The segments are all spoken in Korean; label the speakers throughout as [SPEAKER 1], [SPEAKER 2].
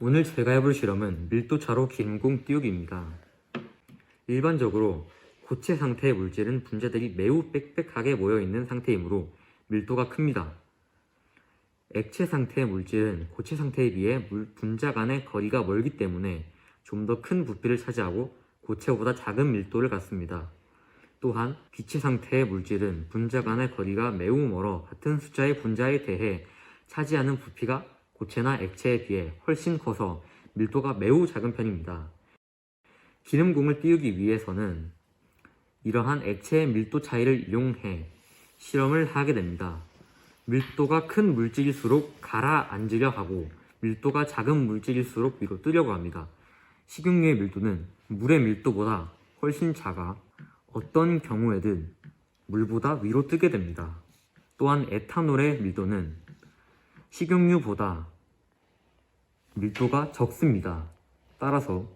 [SPEAKER 1] 오늘 제가 해볼 실험은 밀도차로 기름공 띄우기입니다. 일반적으로 고체 상태의 물질은 분자들이 매우 빽빽하게 모여있는 상태이므로 밀도가 큽니다. 액체 상태의 물질은 고체 상태에 비해 물 분자 간의 거리가 멀기 때문에 좀 더 큰 부피를 차지하고 고체보다 작은 밀도를 갖습니다. 또한 기체 상태의 물질은 분자 간의 거리가 매우 멀어 같은 숫자의 분자에 대해 차지하는 부피가 고체나 액체에 비해 훨씬 커서 밀도가 매우 작은 편입니다. 기름공을 띄우기 위해서는 이러한 액체의 밀도 차이를 이용해 실험을 하게 됩니다. 밀도가 큰 물질일수록 가라앉으려 하고 밀도가 작은 물질일수록 위로 뜨려고 합니다. 식용유의 밀도는 물의 밀도보다 훨씬 작아 어떤 경우에든 물보다 위로 뜨게 됩니다. 또한 에탄올의 밀도는 식용유보다 밀도가 적습니다. 따라서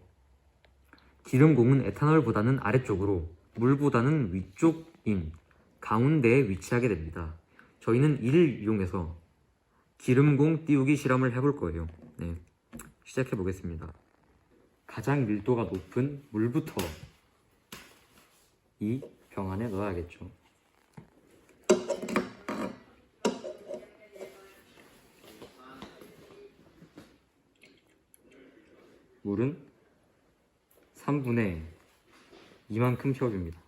[SPEAKER 1] 기름공은 에탄올보다는 아래쪽으로 물보다는 위쪽인 가운데에 위치하게 됩니다. 저희는 이를 이용해서 기름공 띄우기 실험을 해볼 거예요. 네, 시작해 보겠습니다. 가장 밀도가 높은 물부터 이 병 안에 넣어야겠죠. 물은 3분의 2만큼 채워줍니다.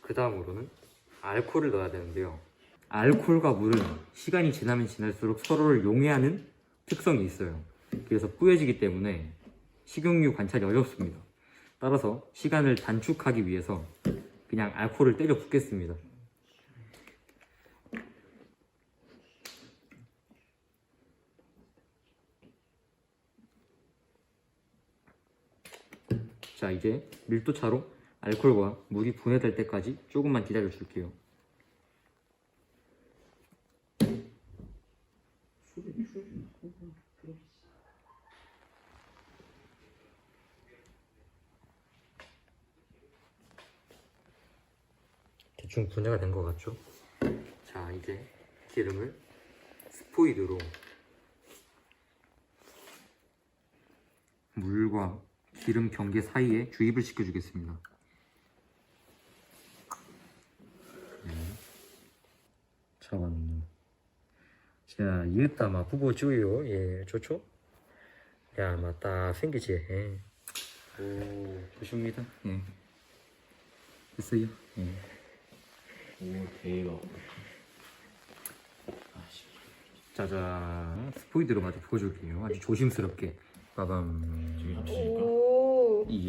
[SPEAKER 1] 그 다음으로는 알코올을 넣어야 되는데요. 알코올과 물은 시간이 지나면 지날수록 서로를 용해하는 특성이 있어요. 그래서 뿌여지기 때문에 식용유 관찰이 어렵습니다. 따라서 시간을 단축하기 위해서 그냥 알코올을 때려 붓겠습니다. 자 이제 밀도차로 알코올과 물이 분해될 때까지 조금만 기다려 줄게요. 대충 분해가 된 것 같죠? 자 이제 기름을 스포이드로 물과 기름 경계 사이에 주입을 시켜주겠습니다. 네. 잠깐만요. 자, 이따 막 부부 주요. 예, 좋죠? 야, 맞다. 생기지. 예. 오, 좋습니다. 예. 됐어요. 예.
[SPEAKER 2] 오 대박
[SPEAKER 1] 짜잔. 스포이드로 마저 부어줄게요. 아주 조심스럽게. 빠밤.
[SPEAKER 2] 지금 합시니까